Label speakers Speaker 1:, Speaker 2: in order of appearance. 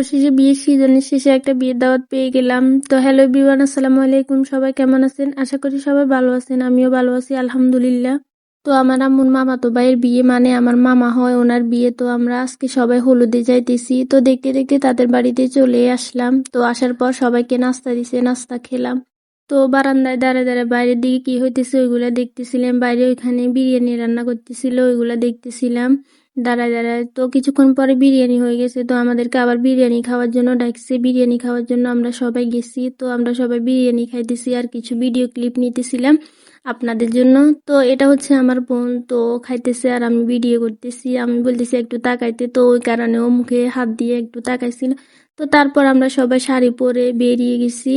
Speaker 1: অবশেষে বিয়ের সিজনের শেষে একটা বিয়ের দাওয়াত পেয়ে গেলাম। তো হ্যালো বিওয়ান আসসালামু আলাইকুম। সবাই কেমন আছেন? আশা করি সবাই ভালো আছেন, আমিও ভালো আছি, আলহামদুলিল্লাহ। তো আমার আম্মুর মামাতো ভাইয়ের বিয়ে মানে আমার মামা হয় ওনার বিয়ে, তো আমরা আজকে সবাই হলুদে যাইতেছি। তো দেখতে দেখতে তাদের বাড়িতে চলে আসলাম। তো আসার পর সবাইকে নাস্তা দিছে, নাস্তা খেলাম। তো বারান্দায় দাঁড়ে দাঁড়ে বাইরের দিকে কি হইতেছে ওইগুলা দেখতেছিলাম। বাইরে ওইখানে বিরিয়ানি রান্না করতেছিল, ওইগুলা দেখতেছিলাম। দাঁড়ায় দাঁড়ায় তো কিছুক্ষণ পরে বিরিয়ানি হয়ে গেছে, তো আমাদেরকে আবার বিরিয়ানি খাওয়ার জন্য ডাকছে। বিরিয়ানি খাওয়ার জন্য আমরা সবাই গেছি, তো আমরা সবাই বিরিয়ানি খাইতেছি আর কিছু ভিডিও ক্লিপ নিতেছিলাম আপনাদের জন্য। তো এটা হচ্ছে আমার বোন, তো খাইতেছে আর আমি ভিডিও করতেছি। আমি বলতেছি একটু তাকাইতে, তো ওই কারণে ও মুখে হাত দিয়ে একটু তাকাইছিল। তো তারপর আমরা সবাই শাড়ি পরে বেরিয়ে গেছি।